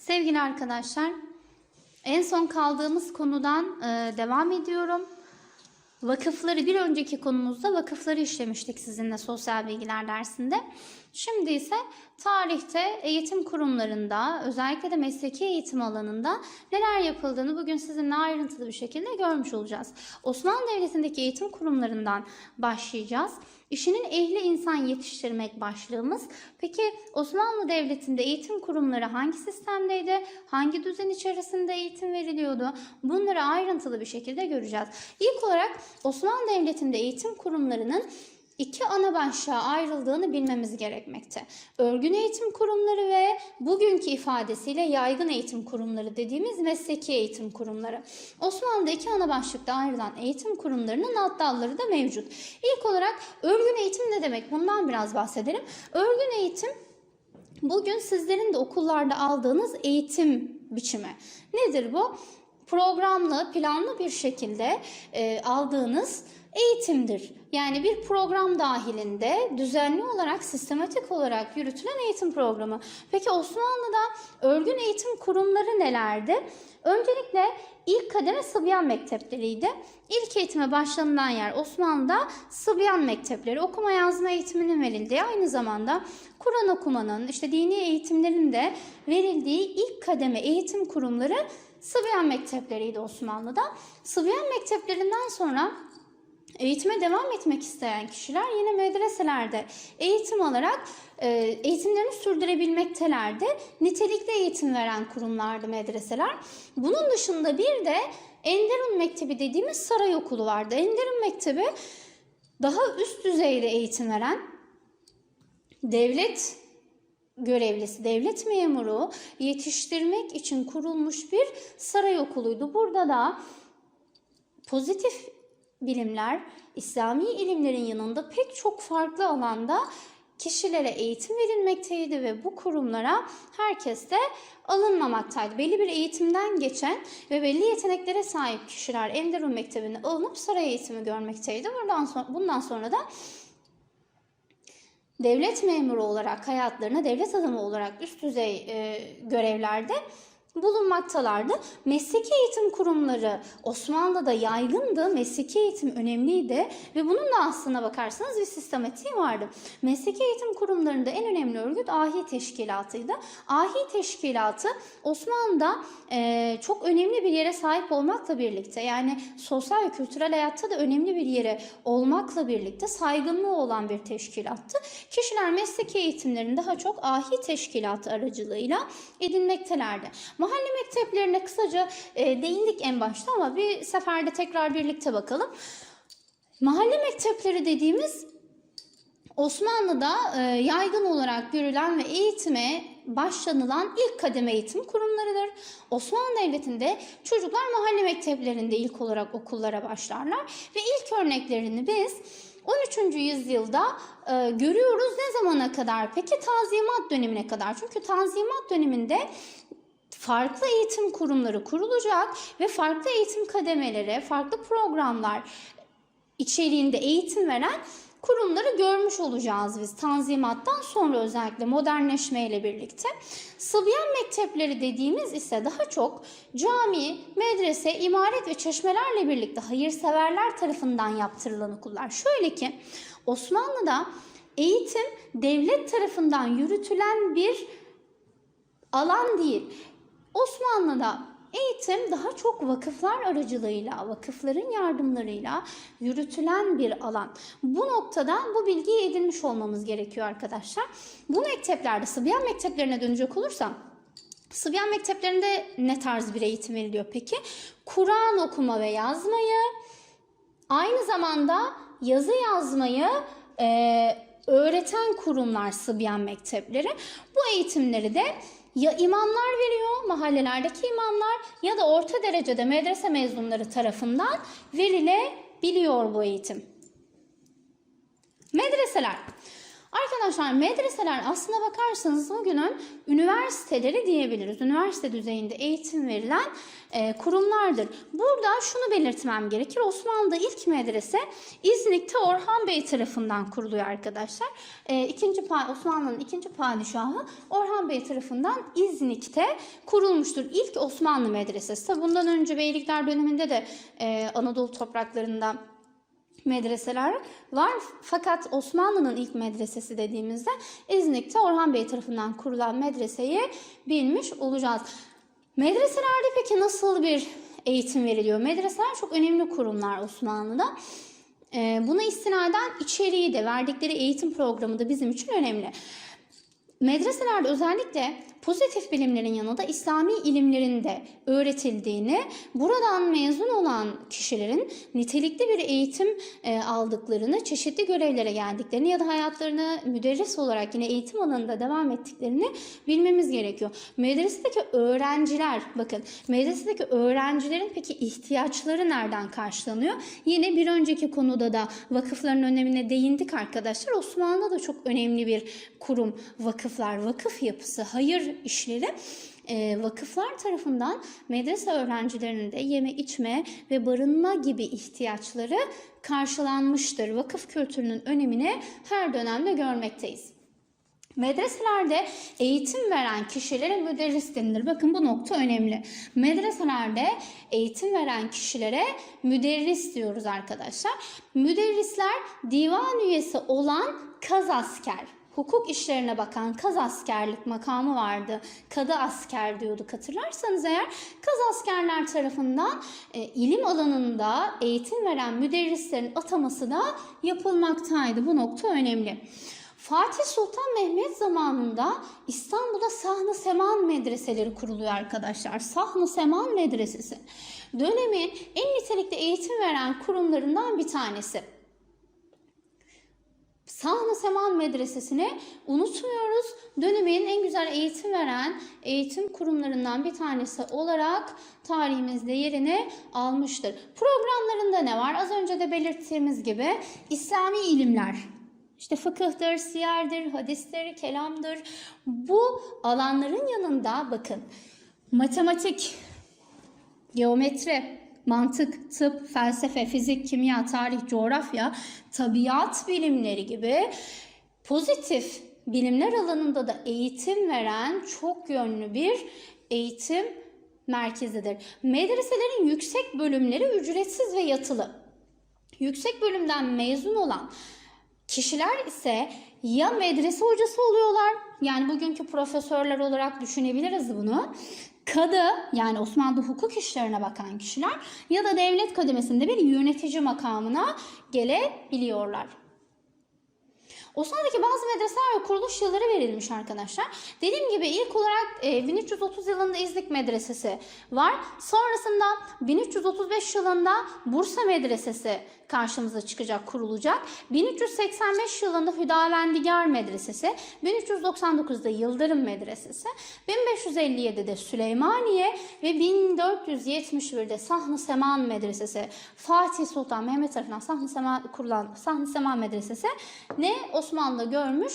Sevgili arkadaşlar, en son kaldığımız konudan e, devam ediyorum. Vakıfları bir önceki konumuzda vakıfları işlemiştik sizinle sosyal bilgiler dersinde. Şimdi ise tarihte eğitim kurumlarında özellikle de mesleki eğitim alanında neler yapıldığını bugün sizinle ayrıntılı bir şekilde görmüş olacağız. Osmanlı Devleti'ndeki eğitim kurumlarından başlayacağız. İşinin ehli insan yetiştirmek başlığımız. Peki Osmanlı Devleti'nde eğitim kurumları hangi sistemdeydi? Hangi düzen içerisinde eğitim veriliyordu? Bunları ayrıntılı bir şekilde göreceğiz. İlk olarak Osmanlı Devleti'nde eğitim kurumlarının iki ana başlığa ayrıldığını bilmemiz gerekmekte. Örgün eğitim kurumları ve bugünkü ifadesiyle yaygın eğitim kurumları dediğimiz mesleki eğitim kurumları. Osmanlı'da iki ana başlıkta ayrılan eğitim kurumlarının alt dalları da mevcut. İlk olarak örgün eğitim ne demek? Bundan biraz bahsedelim. Örgün eğitim bugün sizlerin de okullarda aldığınız eğitim biçimi. Nedir bu? Programlı, planlı bir şekilde e, aldığınız eğitimdir. Yani bir program dahilinde düzenli olarak, sistematik olarak yürütülen eğitim programı. Peki Osmanlı'da örgün eğitim kurumları nelerdi? Öncelikle ilk kademe Sıbyan mektepleriydi. İlk eğitime başlanılan yer Osmanlı'da Sıbyan mektepleri, okuma yazma eğitiminin verildiği, aynı zamanda Kur'an okumanın, işte dini eğitimlerin de verildiği ilk kademe eğitim kurumları Sıbyan mektepleriydi Osmanlı'da. Sıbyan mekteplerinden sonra Eğitime devam etmek isteyen kişiler yine medreselerde eğitim alarak e, eğitimlerini sürdürebilmektelerdi. Nitelikli eğitim veren kurumlardı medreseler. Bunun dışında bir de Enderun Mektebi dediğimiz saray okulu vardı. Enderun Mektebi daha üst düzeyde eğitim veren devlet görevlisi, devlet memuru yetiştirmek için kurulmuş bir saray okuluydu. Burada da pozitif bilimler, İslami ilimlerin yanında pek çok farklı alanda kişilere eğitim verilmekteydi ve bu kurumlara herkes de alınmamaktaydı. Belli bir eğitimden geçen ve belli yeteneklere sahip kişiler Enderun Mektebi'ne alınıp saray eğitimi görmekteydi. Buradan sonra, bundan sonra da devlet memuru olarak hayatlarına devlet adamı olarak üst düzey e, görevlerde bulunmaktalardı. Mesleki eğitim kurumları Osmanlı'da yaygındı. Mesleki eğitim önemliydi ve bunun da aslına bakarsanız bir sistematiği vardı. Mesleki eğitim kurumlarında en önemli örgüt ahi teşkilatıydı. Ahi teşkilatı Osmanlı'da e, çok önemli bir yere sahip olmakla birlikte yani sosyal ve kültürel hayatta da önemli bir yere olmakla birlikte saygınlığı olan bir teşkilattı. Kişiler mesleki eğitimlerini daha çok ahi teşkilatı aracılığıyla edinmektelerdi. Mahalle mekteplerine kısaca e, değindik en başta ama bir seferde tekrar birlikte bakalım. Mahalle mektepleri dediğimiz Osmanlı'da e, yaygın olarak görülen ve eğitime başlanılan ilk kademe eğitim kurumlarıdır. Osmanlı Devleti'nde çocuklar mahalle mekteplerinde ilk olarak okullara başlarlar ve ilk örneklerini biz 13. yüzyılda e, görüyoruz. Ne zamana kadar? Peki Tanzimat dönemine kadar. Çünkü Tanzimat döneminde farklı eğitim kurumları kurulacak ve farklı eğitim kademeleri, farklı programlar içeriğinde eğitim veren kurumları görmüş olacağız biz Tanzimat'tan sonra özellikle modernleşmeyle birlikte. Sıbyan mektepleri dediğimiz ise daha çok cami, medrese, imaret ve çeşmelerle birlikte hayırseverler tarafından yaptırılan okullar. Şöyle ki Osmanlı'da eğitim devlet tarafından yürütülen bir alan değil. Osmanlı'da eğitim daha çok vakıflar aracılığıyla, vakıfların yardımlarıyla yürütülen bir alan. Bu noktadan bu bilgiyi edinmiş olmamız gerekiyor arkadaşlar. Bu mekteplerde, Sıbyan mekteplerine dönecek olursam, Sıbyan mekteplerinde ne tarz bir eğitim veriliyor peki? Kur'an okuma ve yazmayı, aynı zamanda yazı yazmayı e, öğreten kurumlar Sıbyan mektepleri. Bu eğitimleri de ya imamlar veriyor, mahallelerdeki imamlar ya da orta derecede medrese mezunları tarafından verilebiliyor bu eğitim. Medreseler. Arkadaşlar medreseler aslına bakarsanız bugünün üniversiteleri diyebiliriz. Üniversite düzeyinde eğitim verilen e, kurumlardır. Burada şunu belirtmem gerekir. Osmanlı'da ilk medrese İznik'te Orhan Bey tarafından kuruluyor arkadaşlar. E, ikinci Osmanlı'nın ikinci padişahı Orhan Bey tarafından İznik'te kurulmuştur. İlk Osmanlı medresesi. Bundan önce Beylikler döneminde de e, Anadolu topraklarında medreseler var. Fakat Osmanlı'nın ilk medresesi dediğimizde İznik'te Orhan Bey tarafından kurulan medreseyi bilmiş olacağız. Medreselerde peki nasıl bir eğitim veriliyor? Medreseler çok önemli kurumlar Osmanlı'da. Ee, buna istinaden içeriği de verdikleri eğitim programı da bizim için önemli. Medreselerde özellikle pozitif bilimlerin yanında İslami ilimlerin de öğretildiğini, buradan mezun olan kişilerin nitelikli bir eğitim e, aldıklarını, çeşitli görevlere geldiklerini ya da hayatlarını müderris olarak yine eğitim alanında devam ettiklerini bilmemiz gerekiyor. Medresedeki öğrenciler, bakın medresedeki öğrencilerin peki ihtiyaçları nereden karşılanıyor? Yine bir önceki konuda da vakıfların önemine değindik arkadaşlar. Osmanlı'da da çok önemli bir kurum vakıflar, vakıf yapısı, hayır işleri e, vakıflar tarafından medrese öğrencilerinin de yeme içme ve barınma gibi ihtiyaçları karşılanmıştır. Vakıf kültürünün önemini her dönemde görmekteyiz. Medreselerde eğitim veren kişilere müderris denilir. Bakın bu nokta önemli. Medreselerde eğitim veren kişilere müderris diyoruz arkadaşlar. Müderrisler divan üyesi olan kaz asker. Hukuk işlerine bakan kaz askerlik makamı vardı. Kadı asker diyorduk hatırlarsanız eğer. Kaz askerler tarafından e, ilim alanında eğitim veren müderrislerin ataması da yapılmaktaydı. Bu nokta önemli. Fatih Sultan Mehmet zamanında İstanbul'da Sahn-ı Seman medreseleri kuruluyor arkadaşlar. Sahn-ı Seman medresesi dönemin en nitelikli eğitim veren kurumlarından bir tanesi. Sahne Seman Medresesi'ni unutmuyoruz. Dönemin en güzel eğitim veren eğitim kurumlarından bir tanesi olarak tarihimizde yerini almıştır. Programlarında ne var? Az önce de belirttiğimiz gibi İslami ilimler, işte fıkıhtır, siyerdir, hadistir, kelamdır. Bu alanların yanında bakın matematik, geometri, mantık, tıp, felsefe, fizik, kimya, tarih, coğrafya, tabiat bilimleri gibi pozitif bilimler alanında da eğitim veren çok yönlü bir eğitim merkezidir. Medreselerin yüksek bölümleri ücretsiz ve yatılı. Yüksek bölümden mezun olan kişiler ise ya medrese hocası oluyorlar, yani bugünkü profesörler olarak düşünebiliriz bunu. Kadı yani Osmanlı hukuk işlerine bakan kişiler ya da devlet kademesinde bir yönetici makamına gelebiliyorlar. Osmanlı'daki bazı medreseler ve kuruluş yılları verilmiş arkadaşlar. Dediğim gibi ilk olarak e, 1330 yılında İznik Medresesi var. Sonrasında 1335 yılında Bursa Medresesi karşımıza çıkacak, kurulacak. 1385 yılında Hüdavendigar Medresesi, 1399'da Yıldırım Medresesi, 1557'de Süleymaniye ve 1471'de Sahn-ı Seman Medresesi, Fatih Sultan Mehmet tarafından Sahn-ı Seman kurulan Sahn-ı Seman Medresesi ne Osmanlı'da görmüş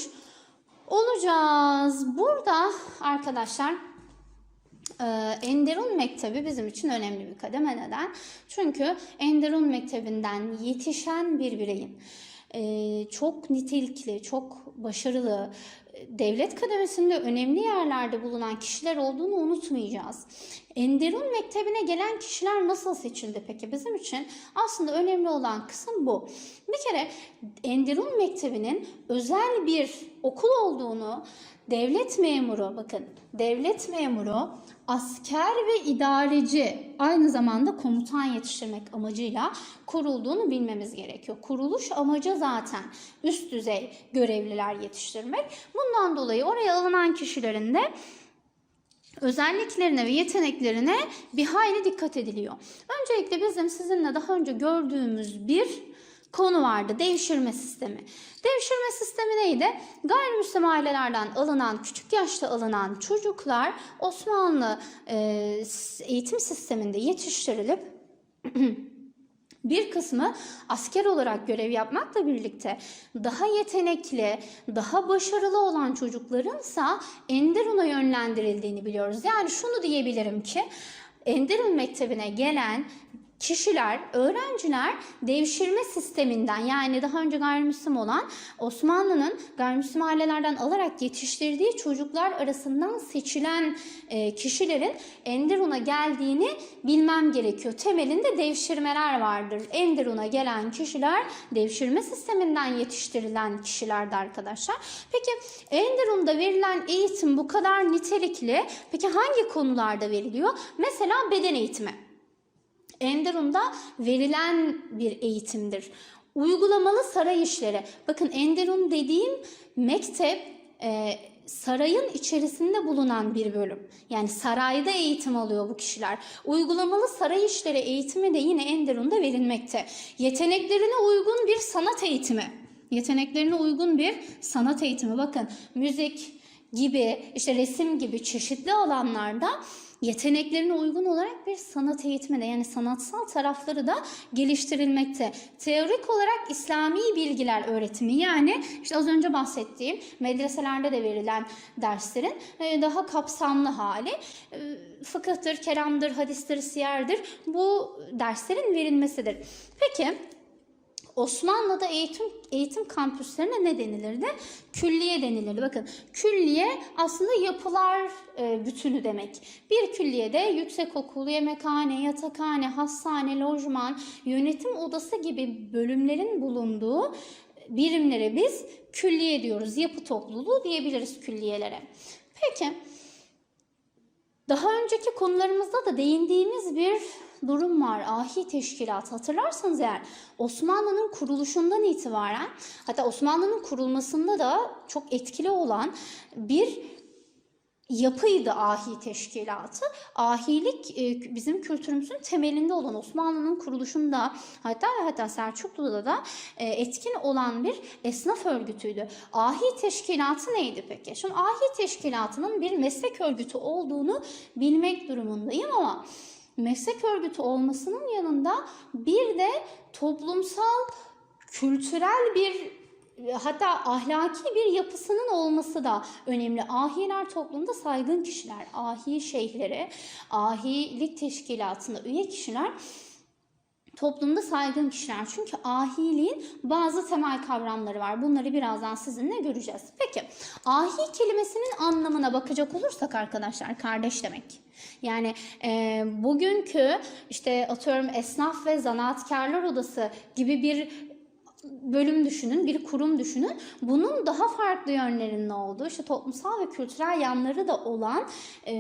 olacağız. Burada arkadaşlar ee, Enderun Mektebi bizim için önemli bir kademe. Neden? Çünkü Enderun Mektebi'nden yetişen bir bireyin e, çok nitelikli, çok başarılı, e, devlet kademesinde önemli yerlerde bulunan kişiler olduğunu unutmayacağız. Enderun Mektebi'ne gelen kişiler nasıl seçildi peki? Bizim için aslında önemli olan kısım bu. Bir kere Enderun Mektebi'nin özel bir okul olduğunu devlet memuru, bakın devlet memuru, asker ve idareci aynı zamanda komutan yetiştirmek amacıyla kurulduğunu bilmemiz gerekiyor. Kuruluş amacı zaten üst düzey görevliler yetiştirmek. Bundan dolayı oraya alınan kişilerin de özelliklerine ve yeteneklerine bir hayli dikkat ediliyor. Öncelikle bizim sizinle daha önce gördüğümüz bir konu vardı. Devşirme sistemi. Devşirme sistemi neydi? Gayrimüslim ailelerden alınan, küçük yaşta alınan çocuklar Osmanlı e, eğitim sisteminde yetiştirilip Bir kısmı asker olarak görev yapmakla birlikte daha yetenekli, daha başarılı olan çocuklarınsa Enderun'a yönlendirildiğini biliyoruz. Yani şunu diyebilirim ki Enderun Mektebi'ne gelen kişiler, öğrenciler devşirme sisteminden yani daha önce gayrimüslim olan Osmanlı'nın gayrimüslim ailelerden alarak yetiştirdiği çocuklar arasından seçilen e, kişilerin Enderun'a geldiğini bilmem gerekiyor. Temelinde devşirmeler vardır. Enderun'a gelen kişiler devşirme sisteminden yetiştirilen kişilerdi arkadaşlar. Peki Enderun'da verilen eğitim bu kadar nitelikli. Peki hangi konularda veriliyor? Mesela beden eğitimi. Enderun'da verilen bir eğitimdir. Uygulamalı saray işleri. Bakın Enderun dediğim mektep e, sarayın içerisinde bulunan bir bölüm. Yani sarayda eğitim alıyor bu kişiler. Uygulamalı saray işleri eğitimi de yine Enderun'da verilmekte. Yeteneklerine uygun bir sanat eğitimi. Yeteneklerine uygun bir sanat eğitimi. Bakın müzik gibi, işte resim gibi çeşitli alanlarda yeteneklerine uygun olarak bir sanat eğitimi de yani sanatsal tarafları da geliştirilmekte. Teorik olarak İslami bilgiler öğretimi yani işte az önce bahsettiğim medreselerde de verilen derslerin e, daha kapsamlı hali e, fıkıhtır, kelamdır, hadistir, siyerdir bu derslerin verilmesidir. Peki Osmanlı'da eğitim eğitim kampüslerine ne denilirdi? Külliye denilirdi. Bakın külliye aslında yapılar e, bütünü demek. Bir külliyede yüksekokul, yemekhane, yatakhane, hastane, lojman, yönetim odası gibi bölümlerin bulunduğu birimlere biz külliye diyoruz. Yapı topluluğu diyebiliriz külliyelere. Peki daha önceki konularımızda da değindiğimiz bir durum var. Ahi teşkilat hatırlarsanız eğer Osmanlı'nın kuruluşundan itibaren hatta Osmanlı'nın kurulmasında da çok etkili olan bir yapıydı ahi teşkilatı. Ahilik e, bizim kültürümüzün temelinde olan Osmanlı'nın kuruluşunda hatta hatta Selçuklu'da da e, etkin olan bir esnaf örgütüydü. Ahi teşkilatı neydi peki? Şimdi ahi teşkilatının bir meslek örgütü olduğunu bilmek durumundayım ama meslek örgütü olmasının yanında bir de toplumsal kültürel bir hatta ahlaki bir yapısının olması da önemli. Ahiler toplumda saygın kişiler, ahi şeyhleri, ahilik teşkilatına üye kişiler toplumda saygın kişiler. Çünkü ahiliğin bazı temel kavramları var. Bunları birazdan sizinle göreceğiz. Peki ahi kelimesinin anlamına bakacak olursak arkadaşlar kardeş demek. Yani e, bugünkü işte atıyorum esnaf ve zanaatkarlar odası gibi bir bölüm düşünün, bir kurum düşünün. Bunun daha farklı yönlerinin olduğu, işte toplumsal ve kültürel yanları da olan e,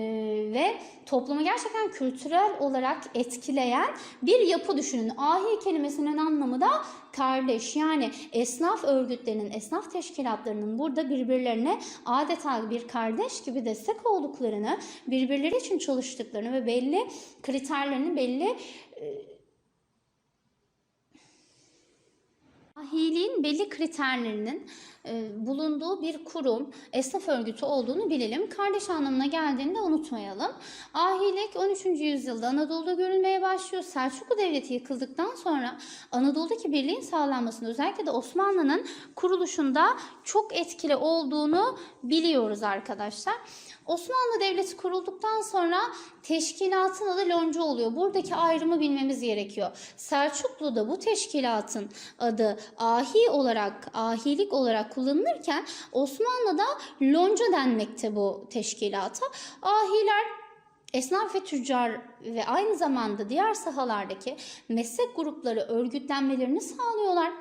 ve toplumu gerçekten kültürel olarak etkileyen bir yapı düşünün. Ahi kelimesinin anlamı da kardeş. Yani esnaf örgütlerinin, esnaf teşkilatlarının burada birbirlerine adeta bir kardeş gibi destek olduklarını, birbirleri için çalıştıklarını ve belli kriterlerini, belli e, Ahiliğin belli kriterlerinin e, bulunduğu bir kurum, esnaf örgütü olduğunu bilelim. Kardeş anlamına geldiğinde unutmayalım. Ahilik 13. yüzyılda Anadolu'da görülmeye başlıyor. Selçuklu Devleti yıkıldıktan sonra Anadolu'daki birliğin sağlanmasında özellikle de Osmanlı'nın kuruluşunda çok etkili olduğunu biliyoruz arkadaşlar. Osmanlı Devleti kurulduktan sonra teşkilatın adı lonca oluyor. Buradaki ayrımı bilmemiz gerekiyor. Selçuklu'da bu teşkilatın adı ahi olarak, ahilik olarak kullanılırken Osmanlı'da lonca denmekte bu teşkilata. Ahiler Esnaf ve tüccar ve aynı zamanda diğer sahalardaki meslek grupları örgütlenmelerini sağlıyorlar.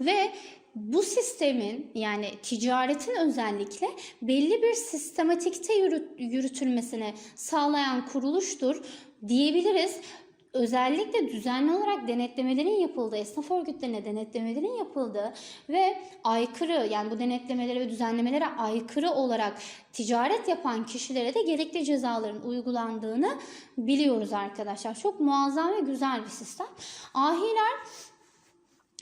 Ve bu sistemin yani ticaretin özellikle belli bir sistematikte yürütülmesini sağlayan kuruluştur diyebiliriz. Özellikle düzenli olarak denetlemelerin yapıldığı, esnaf örgütlerine denetlemelerin yapıldığı ve aykırı yani bu denetlemelere ve düzenlemelere aykırı olarak ticaret yapan kişilere de gerekli cezaların uygulandığını biliyoruz arkadaşlar. Çok muazzam ve güzel bir sistem. Ahiler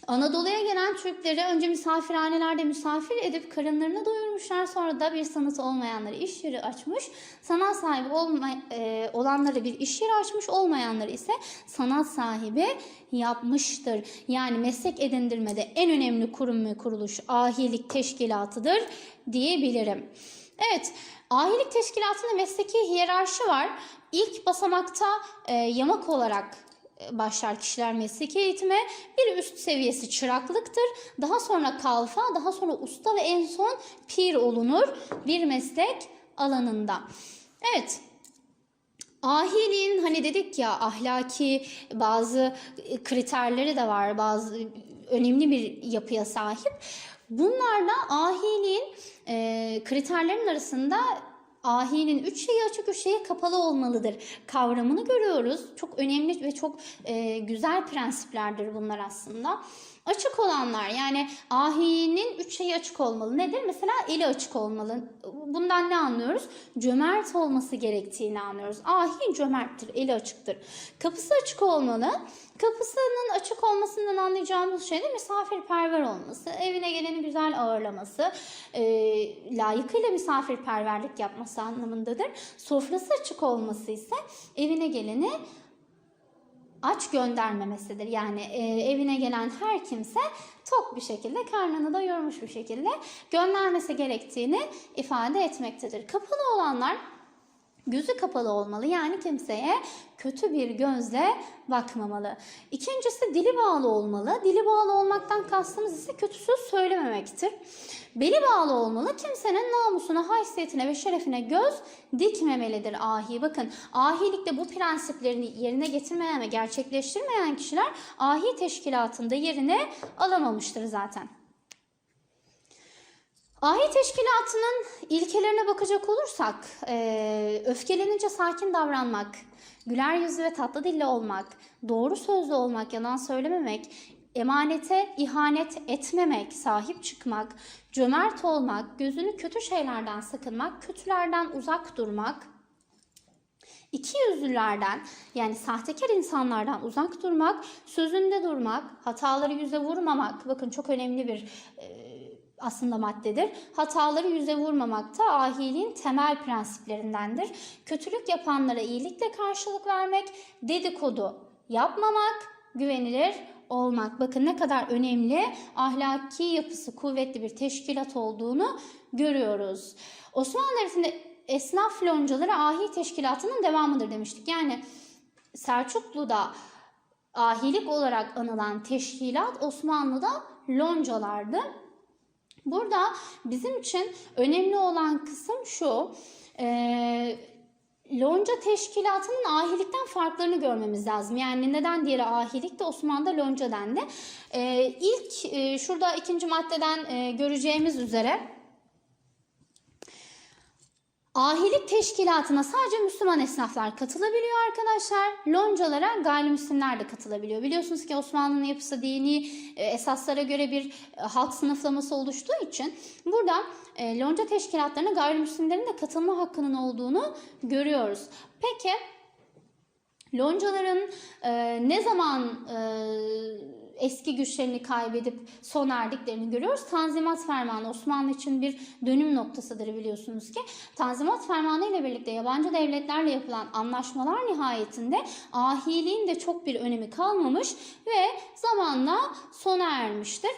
Anadolu'ya gelen Türkleri önce misafirhanelerde misafir edip karınlarını doyurmuşlar. Sonra da bir sanatı olmayanları iş yeri açmış. Sanat sahibi olma, e, olanları bir iş yeri açmış, olmayanları ise sanat sahibi yapmıştır. Yani meslek edindirmede en önemli kurum ve kuruluş ahilik teşkilatıdır diyebilirim. Evet, ahilik teşkilatında mesleki hiyerarşi var. İlk basamakta e, yamak olarak başlar kişiler mesleki eğitime. Bir üst seviyesi çıraklıktır. Daha sonra kalfa, daha sonra usta ve en son pir olunur bir meslek alanında. Evet. Ahiliğin hani dedik ya ahlaki bazı kriterleri de var. Bazı önemli bir yapıya sahip. Bunlarla ahiliğin e, kriterlerin arasında ahinin üç şeyi açık, üç şeyi kapalı olmalıdır kavramını görüyoruz. Çok önemli ve çok e, güzel prensiplerdir bunlar aslında. Açık olanlar yani ahinin üç şeyi açık olmalı. Nedir? Mesela eli açık olmalı. Bundan ne anlıyoruz? Cömert olması gerektiğini anlıyoruz. Ahi cömerttir, eli açıktır. Kapısı açık olmalı. Kapısının açık olmasından anlayacağımız şey de misafirperver olması, evine geleni güzel ağırlaması, e, layıkıyla misafirperverlik yapması anlamındadır. Sofrası açık olması ise evine geleni aç göndermemesidir. Yani e, evine gelen her kimse tok bir şekilde, karnını doyurmuş bir şekilde göndermesi gerektiğini ifade etmektedir. Kapalı olanlar gözü kapalı olmalı. Yani kimseye kötü bir gözle bakmamalı. İkincisi dili bağlı olmalı. Dili bağlı olmaktan kastımız ise kötü söz söylememektir. Beli bağlı olmalı. Kimsenin namusuna, haysiyetine ve şerefine göz dikmemelidir ahi. Bakın ahilikte bu prensiplerini yerine getirmeyen ve gerçekleştirmeyen kişiler ahi teşkilatında yerine alamamıştır zaten. Ahi teşkilatının ilkelerine bakacak olursak, e, öfkelenince sakin davranmak, güler yüzlü ve tatlı dilli olmak, doğru sözlü olmak, yalan söylememek, emanete ihanet etmemek, sahip çıkmak, cömert olmak, gözünü kötü şeylerden sakınmak, kötülerden uzak durmak, İki yüzlülerden yani sahtekar insanlardan uzak durmak, sözünde durmak, hataları yüze vurmamak. Bakın çok önemli bir e, aslında maddedir. Hataları yüze vurmamak da ahiliğin temel prensiplerindendir. Kötülük yapanlara iyilikle karşılık vermek, dedikodu yapmamak, güvenilir olmak. Bakın ne kadar önemli ahlaki yapısı kuvvetli bir teşkilat olduğunu görüyoruz. Osmanlı Devleti'nde esnaf loncaları ahi teşkilatının devamıdır demiştik. Yani Selçuklu'da ahilik olarak anılan teşkilat Osmanlı'da loncalardı. Burada bizim için önemli olan kısım şu. E, lonca teşkilatının ahilikten farklarını görmemiz lazım. Yani neden diğeri ahilik de Osmanlı'da lonca dendi. E, ilk e, şurada ikinci maddeden e, göreceğimiz üzere Ahilik teşkilatına sadece Müslüman esnaflar katılabiliyor arkadaşlar. Loncalara gayrimüslimler de katılabiliyor. Biliyorsunuz ki Osmanlı'nın yapısı dini e, esaslara göre bir e, halk sınıflaması oluştuğu için burada e, lonca teşkilatlarına gayrimüslimlerin de katılma hakkının olduğunu görüyoruz. Peki loncaların ne zaman eski güçlerini kaybedip sona erdiklerini görüyoruz. Tanzimat Fermanı Osmanlı için bir dönüm noktasıdır biliyorsunuz ki. Tanzimat Fermanı ile birlikte yabancı devletlerle yapılan anlaşmalar nihayetinde ahiliğin de çok bir önemi kalmamış ve zamanla sona ermiştir.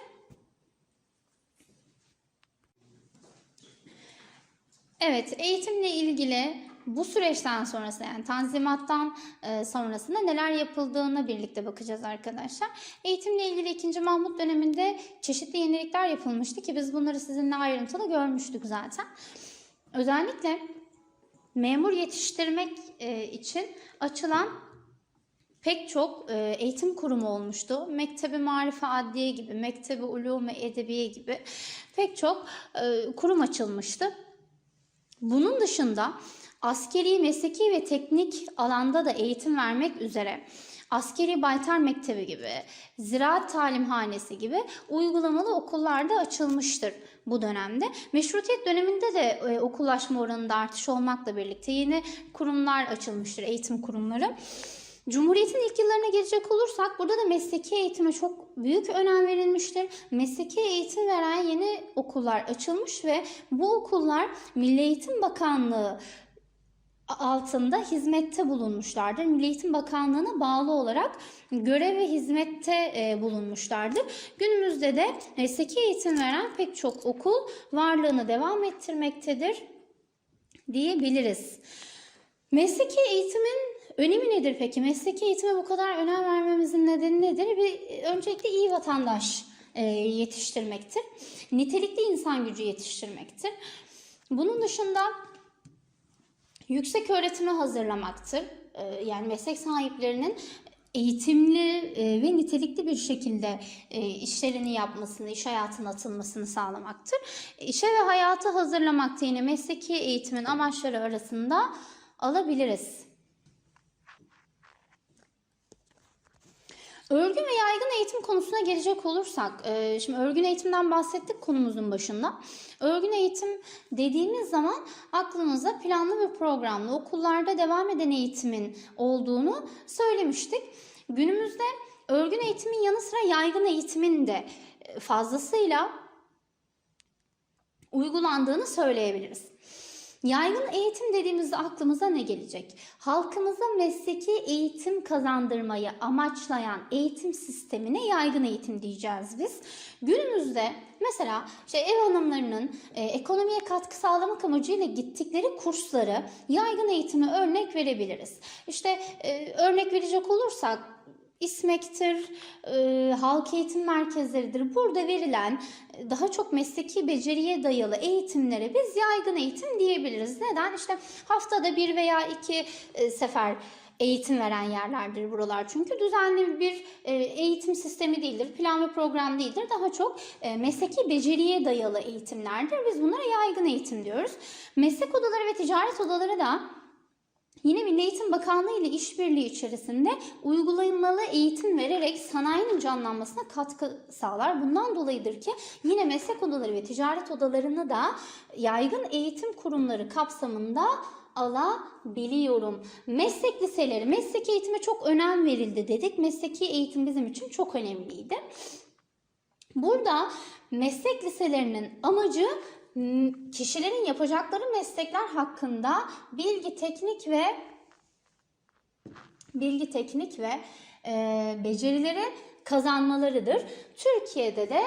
Evet, eğitimle ilgili bu süreçten sonrası yani tanzimattan e, sonrasında neler yapıldığını birlikte bakacağız arkadaşlar. Eğitimle ilgili 2. Mahmut döneminde çeşitli yenilikler yapılmıştı ki biz bunları sizinle ayrıntılı görmüştük zaten. Özellikle memur yetiştirmek e, için açılan pek çok e, eğitim kurumu olmuştu. Mektebi Marife Adliye gibi, Mektebi Ulume Edebiye gibi pek çok kurum açılmıştı. Bunun dışında askeri, mesleki ve teknik alanda da eğitim vermek üzere askeri baytar mektebi gibi, ziraat talimhanesi gibi uygulamalı okullarda açılmıştır bu dönemde. Meşrutiyet döneminde de e, okullaşma oranında artış olmakla birlikte yeni kurumlar açılmıştır, eğitim kurumları. Cumhuriyet'in ilk yıllarına gelecek olursak burada da mesleki eğitime çok büyük önem verilmiştir. Mesleki eğitim veren yeni okullar açılmış ve bu okullar Milli Eğitim Bakanlığı altında hizmette bulunmuşlardır. Milli Eğitim Bakanlığı'na bağlı olarak görev ve hizmette e, bulunmuşlardır. Günümüzde de mesleki eğitim veren pek çok okul varlığını devam ettirmektedir diyebiliriz. Mesleki eğitimin önemi nedir peki? Mesleki eğitime bu kadar önem vermemizin nedeni nedir? Bir, öncelikle iyi vatandaş e, yetiştirmektir. Nitelikli insan gücü yetiştirmektir. Bunun dışında yüksek öğretime hazırlamaktır. E, yani meslek sahiplerinin eğitimli e, ve nitelikli bir şekilde e, işlerini yapmasını, iş hayatına atılmasını sağlamaktır. İşe ve hayata hazırlamakta yine mesleki eğitimin amaçları arasında alabiliriz. Örgün ve yaygın eğitim konusuna gelecek olursak, e, şimdi örgün eğitimden bahsettik konumuzun başında. Örgün eğitim dediğimiz zaman aklımıza planlı ve programlı okullarda devam eden eğitimin olduğunu söylemiştik. Günümüzde örgün eğitimin yanı sıra yaygın eğitimin de e, fazlasıyla uygulandığını söyleyebiliriz. Yaygın eğitim dediğimizde aklımıza ne gelecek? Halkımıza mesleki eğitim kazandırmayı amaçlayan eğitim sistemine yaygın eğitim diyeceğiz biz. Günümüzde mesela işte ev hanımlarının e, ekonomiye katkı sağlamak amacıyla gittikleri kursları yaygın eğitime örnek verebiliriz. İşte e, örnek verecek olursak İSMEK'tir, e, halk eğitim merkezleridir. Burada verilen e, daha çok mesleki beceriye dayalı eğitimlere biz yaygın eğitim diyebiliriz. Neden? İşte haftada bir veya iki e, sefer eğitim veren yerlerdir buralar. Çünkü düzenli bir e, eğitim sistemi değildir, plan ve program değildir. Daha çok e, mesleki beceriye dayalı eğitimlerdir. Biz bunlara yaygın eğitim diyoruz. Meslek odaları ve ticaret odaları da Yine Milli Eğitim Bakanlığı ile işbirliği içerisinde uygulamalı eğitim vererek sanayinin canlanmasına katkı sağlar. Bundan dolayıdır ki yine meslek odaları ve ticaret odalarını da yaygın eğitim kurumları kapsamında alabiliyorum. Meslek liseleri, meslek eğitime çok önem verildi dedik. Mesleki eğitim bizim için çok önemliydi. Burada meslek liselerinin amacı kişilerin yapacakları meslekler hakkında bilgi, teknik ve bilgi, teknik ve e, becerileri kazanmalarıdır. Türkiye'de de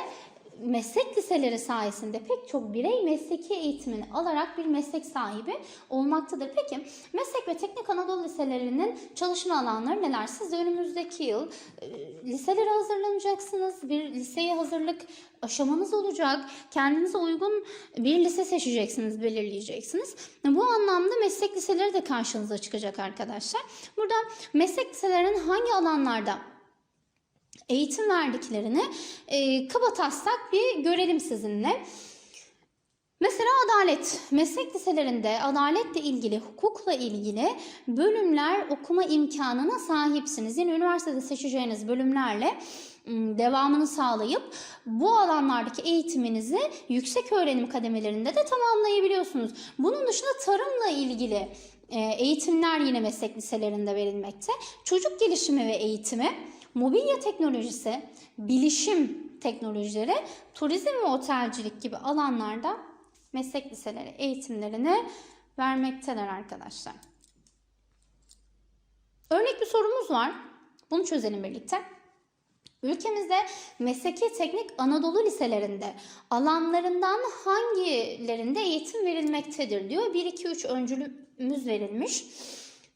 meslek liseleri sayesinde pek çok birey mesleki eğitimini alarak bir meslek sahibi olmaktadır. Peki meslek ve teknik Anadolu liselerinin çalışma alanları neler? Siz de önümüzdeki yıl e, liselere hazırlanacaksınız. Bir liseye hazırlık aşamanız olacak. Kendinize uygun bir lise seçeceksiniz, belirleyeceksiniz. Bu anlamda meslek liseleri de karşınıza çıkacak arkadaşlar. Burada meslek liselerinin hangi alanlarda eğitim verdiklerini e, kaba taslak bir görelim sizinle. Mesela adalet. Meslek liselerinde adaletle ilgili, hukukla ilgili bölümler okuma imkanına sahipsiniz. Yine üniversitede seçeceğiniz bölümlerle devamını sağlayıp bu alanlardaki eğitiminizi yüksek öğrenim kademelerinde de tamamlayabiliyorsunuz. Bunun dışında tarımla ilgili e, eğitimler yine meslek liselerinde verilmekte. Çocuk gelişimi ve eğitimi mobilya teknolojisi, bilişim teknolojileri, turizm ve otelcilik gibi alanlarda meslek liseleri eğitimlerini vermekteler arkadaşlar. Örnek bir sorumuz var. Bunu çözelim birlikte. Ülkemizde mesleki teknik Anadolu liselerinde alanlarından hangilerinde eğitim verilmektedir diyor. 1 2 3 öncülümüz verilmiş.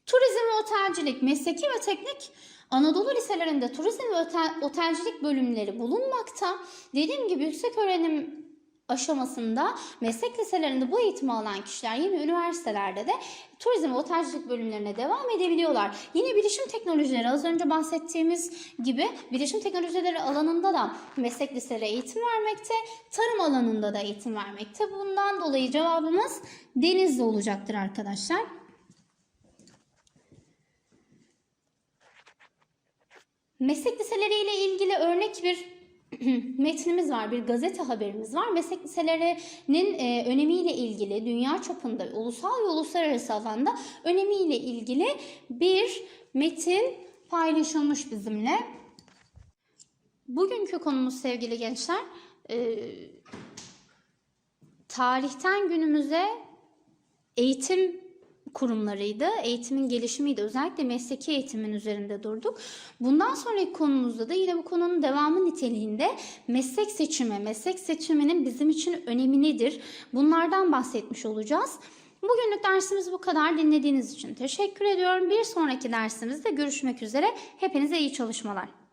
Turizm ve otelcilik, mesleki ve teknik Anadolu liselerinde turizm ve otel, otelcilik bölümleri bulunmakta. Dediğim gibi yüksek öğrenim aşamasında meslek liselerinde bu eğitimi alan kişiler yine üniversitelerde de turizm ve otelcilik bölümlerine devam edebiliyorlar. Yine bilişim teknolojileri az önce bahsettiğimiz gibi bilişim teknolojileri alanında da meslek liseleri eğitim vermekte, tarım alanında da eğitim vermekte. Bundan dolayı cevabımız Denizli olacaktır arkadaşlar. Meslek liseleriyle ilgili örnek bir metnimiz var, bir gazete haberimiz var. Meslek liselerinin e, önemiyle ilgili dünya çapında, ulusal ve uluslararası alanda önemiyle ilgili bir metin paylaşılmış bizimle. Bugünkü konumuz sevgili gençler, e, tarihten günümüze eğitim kurumlarıydı. Eğitimin gelişimiydi. Özellikle mesleki eğitimin üzerinde durduk. Bundan sonraki konumuzda da yine bu konunun devamı niteliğinde meslek seçimi, meslek seçiminin bizim için önemi nedir? Bunlardan bahsetmiş olacağız. Bugünlük dersimiz bu kadar. Dinlediğiniz için teşekkür ediyorum. Bir sonraki dersimizde görüşmek üzere. Hepinize iyi çalışmalar.